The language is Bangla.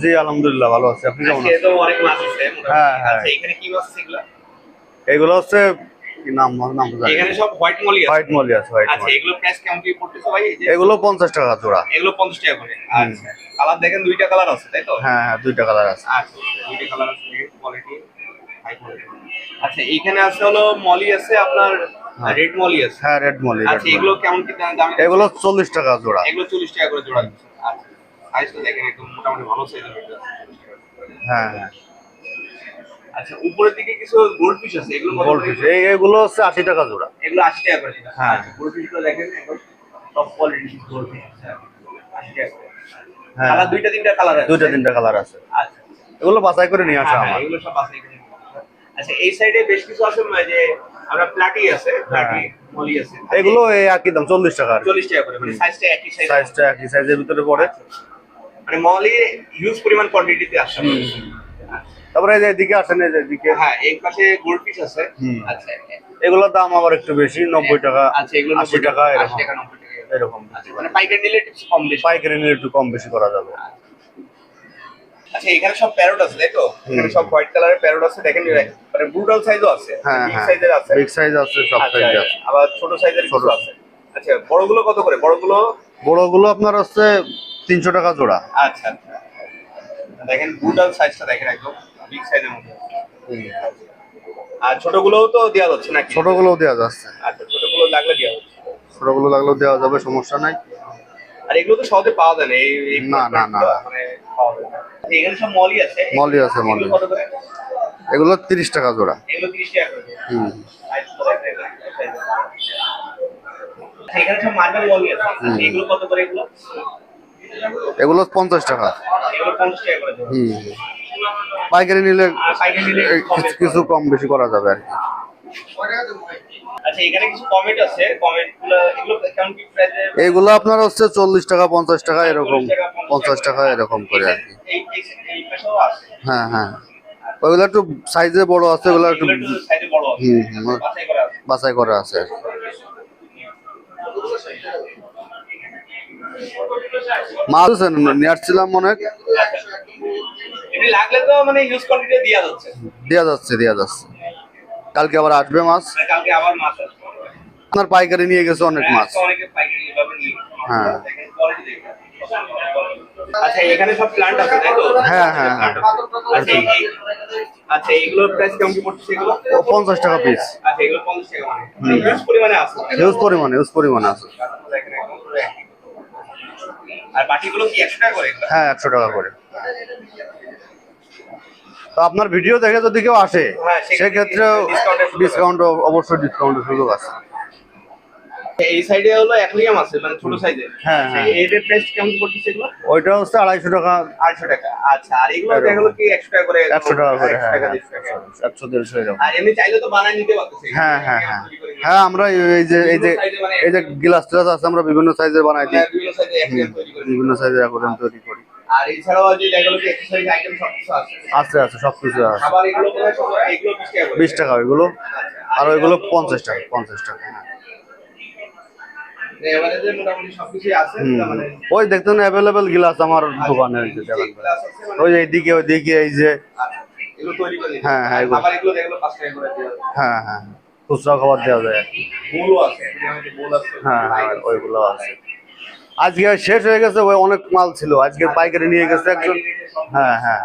জি আলহামদুলিল্লাহ ভালো আছি। আপনি কেমন আছেন? অনেক মাছ আছে হ্যাঁ, হ্যাঁ। আচ্ছা এখানে কি মাছ আছে এগুলো? এগুলো হচ্ছে কি নাম নাম জানি এখানে সব হোয়াইট মলি আছে। হোয়াইট মলি আছে হোয়াইট আচ্ছা এগুলো প্রাইস কেমন কি পড়তেছে ভাই? এগুলো পঞ্চাশ টাকা জোড়া। এগুলো 50 টাকা করে। আচ্ছা কালার দেখেন দুইটা কালার আছে তাই তো? হ্যাঁ হ্যাঁ দুইটা কালার আছে। আচ্ছা দুইটা কালার আছে কোয়ালিটি হাই কোয়ালিটি আচ্ছা এইখানে আছে হলো মলি আছে আপনার রেড মলি আছে। হ্যাঁ রেড মলি আচ্ছা এগুলো কেমন কি দাম দাম এগুলো চল্লিশ টাকা জোড়া। এগুলো 40 টাকা করে জোড়া আচ্ছা সাইজটা দেখেন একদম মোটামুটি ভালো সাইজের মধ্যে হ্যাঁ হ্যাঁ। আচ্ছা উপরের দিকে কিছু গোল্ড ফিশ আছে? এগুলো গোল্ড করে? ফিশ এগুলো হচ্ছে আশি টাকা জোড়া। এগুলো 80 টাকা করে হ্যাঁ। আচ্ছা গোল্ড ফিশগুলো দেখেন একদম টপ কোয়ালিটি গোল্ড ফিশ 80 টাকা হ্যাঁ। কালার দুইটা তিনটা কালার আছে? দুইটা তিনটা কালার আছে। আচ্ছা। এগুলো বাছাই করে নিয়ে আসা হ্যাঁ, হ্যাঁ, আমার। এগুলো সব বাছাই করে আচ্ছা এই সাইডে বেশ কিছু আছে যে আমরা প্লাটি আছে প্লাটি মলি আছে। এগুলো এই একই দাম চল্লিশ টাকা আর 40 টাকা করে মানে সাইজটা একই সাইজ সাইজটা একই সাইজের ভিতরে পড়ে। মানে মলি হিউজ পরিমাণ কোয়ান্টিটিতে আসে। তারপরে এই যে এদিকে আসেন এই যে এদিকে। হ্যাঁ এই পাশে গোল্ড আছে। আচ্ছা। এগুলোর দাম আবার একটু বেশি নব্বই টাকা আচ্ছা এগুলো আশি টাকা এরকম। নব্বই এরকম। আচ্ছা মানে পাইকারি নিলে একটু কম বেশি। পাইকারি নিলে একটু কম বেশি করা যাবে। আচ্ছা এখানে সব প্যারোট আছে তাই তো? এখানে সব হোয়াইট কালারের প্যারোট আছে দেখেন মানে ব্রুটাল সাইজও আছে। হ্যাঁ বিগ হ্যাঁ। সাইজের আছে। বিগ সাইজ আছে সব আচ্ছা, সাইজ আছে। আবার ছোট সাইজের ছোট। কিছু আছে। আচ্ছা বড়গুলো কত করে? বড়গুলো বড়গুলো আপনার হচ্ছে তিনশো টাকা জোড়া। আচ্ছা আচ্ছা। দেখেন ব্রুটাল সাইজটা দেখেন একদম বিগ সাইজের মধ্যে। আর ছোটগুলোও তো দেওয়া যাচ্ছে নাকি? ছোটগুলোও দেওয়া যাচ্ছে। আচ্ছা ছোটগুলো লাগলে দেওয়া যাচ্ছে। ছোটগুলো লাগলেও দেওয়া যাবে সমস্যা নাই। আর এগুলো তো সহজে পাওয়া যায় না এই না, না, না। মানে পাওয়া যায় না। এখানে সব মলি আছে। মলি আছে, মলি। এগুলো কত করে? এগুলো তিরিশ টাকা জোড়া। এগুলো 30 টাকা হুম। এখানে সব মার্বেল মলি আছে। এগুলো কত করে এগুলো? এগুলো পঞ্চাশ টাকা। এগুলো 50 টাকা করে দেবো। হুম। পাইকারি নিলে কিছু- কম বেশি করা যাবে আর কি। আচ্ছা এগুলো আপনার হচ্ছে চল্লিশ টাকা পঞ্চাশ টাকা এরকম পঞ্চাশ টাকা। এরকম করে আর কি। হ্যাঁ হ্যাঁ। ওইগুলো একটু সাইজে বড় আছে ওগুলো একটু। বাছাই করা আছে। মাছ? নিয়ে আসছিলাম অনেক মানে দেওয়া যাচ্ছে। দেওয়া যাচ্ছে কালকে আবার আসবে মাছ। মানে মাছ আপনার পাইকারি নিয়ে গেছে অনেক মাছ। হ্যাঁ, নিয়ে হ্যাঁ। আচ্ছা এখানে সব প্লান্ট আছে তাই তো? হ্যাঁ, হ্যাঁ, হ্যাঁ। আচ্ছা আচ্ছা এগুলোর প্রাইস কেমন কি পড়ছে এগুলো ও পঞ্চাশ টাকা পিস আচ্ছা এগুলো পঞ্চাশ টাকা মানে। হিউজ পরিমাণে আছে। হিউজ পরিমাণে হিউজ পরিমাণে আছে দেখেন একদম পুরো একই। আর বাকিগুলো কি একশো টাকা করে? হ্যাঁ একশো টাকা করে। তো আপনার ভিডিও দেখে যদি কেউ আসে হ্যাঁ, সেক্ষেত্রে। ডিসকাউন্ট অবশ্যই ডিসকাউন্টের সুযোগ আছে। এই সাইডে হলো অ্যাকুরিয়াম আছে মানে ছোট সাইজের হ্যাঁ, হ্যাঁ। এটার প্রাইস কেমন পড়ছে এগুলো? ওইটা হচ্ছে আড়াইশো টাকা। আটশো টাকা আচ্ছা। আর এগুলো এরকম। দেখা গেলো কি একশো টাকা করে একশো টাকা করে একশো হ্যাঁ টাকা হ্যাঁ। দেড়শো টাকা। একশো দেড়শো এরকম। আর এমনি চাইলে তো বানায় নিতে পারতেছে। হ্যাঁ হ্যাঁ হ্যাঁ। হ্যাঁ আমরা এই- যে এই যে এই যে গ্লাস টেলাস আছে আমরা বিভিন্ন সাইজের বানাই দিই। বিভিন্ন সাইজে অ্যাকুরিয়াম বিভিন্ন সাইজের অ্যাকোরিয়াম তৈরি করি। আর এছাড়াও যে দেখা কি এক্সারসাইজ আইটেম সব কিছু আছে। আছে আছে সব কিছু আছে। খাবার এগুলো এগুলো টাকা ওইগুলো আচ্ছা, আর ওইগুলো এগুলো পঞ্চাশ টাকা পঞ্চাশ টাকা। হ্যাঁ। হুম। মানে ওই দেখতেন অ্যাভেলেবেল গ্লাস আমার দোকানে ওই glass আছে, মানে- ওই এইদিকে ওইদিকে এই যে আচ্ছা, হ্যাঁ, হ্যাঁ, হবে। হ্যাঁ হ্যাঁ খুচরা খাবার দেওয়া যায়। আর কি। হ্যাঁ হ্যাঁ ওইগুলো আছে। আজকে শেষ হয়ে গেছে, ওই অনেক মাল ছিল। আজকে পাইকারি নিয়ে গেছে একজন। হ্যাঁ হ্যাঁ।